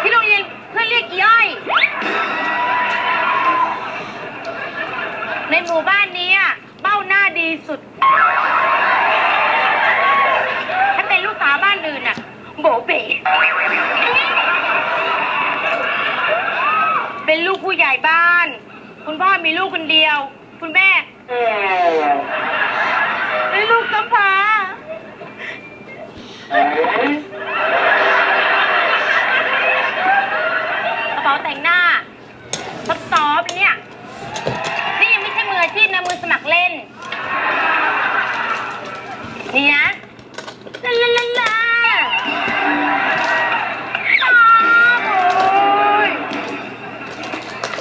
ที่โรงเรียนเพื่อนเรียกอีอ้อย ในหมู่บ้านนี้อะเบ้าหน้าดีสุด ถ้าเป็นลูกสาวบ้านอื่นน่ะโบเบ๋เป็นลูกผู้ใหญ่บ้าน คุณพ่อมีลูกคนเดียว คุณแม่เป็นลูกกำพร้ากระเป๋า แต่งหน้าซับซ้อนเนี่ย นี่ยังไม่ใช่มืออาชีพนะมือสมัครเล่น นี่นะลาลาลาลาอ้าวโอ้ย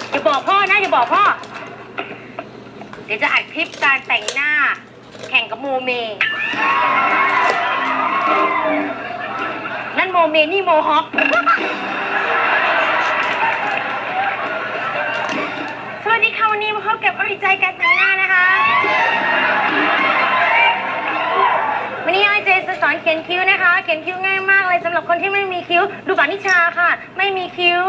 อย่าบอกพ่อนะอย่าบอกพ่อ เดี๋ยวจะอัดคลิปการแต่งหน้า แข่งกับโมเม นั่นโมเมนี่โมฮอค สวัสดีค่ะวันนี้มาพบกับอริ ใจการแต่งหน้านะคะวันนี้ไอเจจะสอนเขียนคิ้วนะคะ เขียนคิ้วง่ายมากเลยสำหรับคนที่ไม่มีคิ้ว ดูบัตรนิชาค่ะ ไม่มีคิ้ว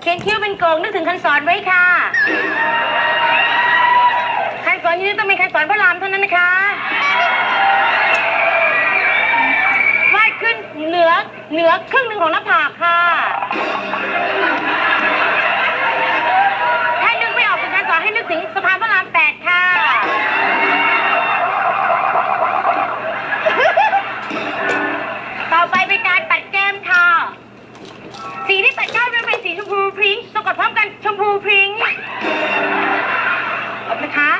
เขียนคิ้วเป็นโกงนึกถึงคันสอนไว้ค่ะ คันสอนที่นี่ต้องเป็นคันสอนพระรามเท่านั้นนะคะ เหนือครึ่งหนึ่งของหน้าผากค่ะ ถ้านึกไม่ออกเป็นการสอนให้นึกถึงสะพานพระรามแปดค่ะ ต่อไปเป็นการปัดแก้มค่ะ สีที่ปัดแก้มจะเป็นสีชมพูพริ้งสะกดพร้อมกันชมพูพริ้งเอาไหมคะ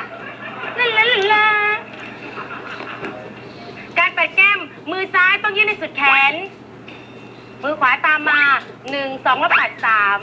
ลลาลาลาการปัดแก้มมือซ้ายต้องยื่นในสุดแขน มือขวาตามมาหนึ่งสองแล้วปัดสาม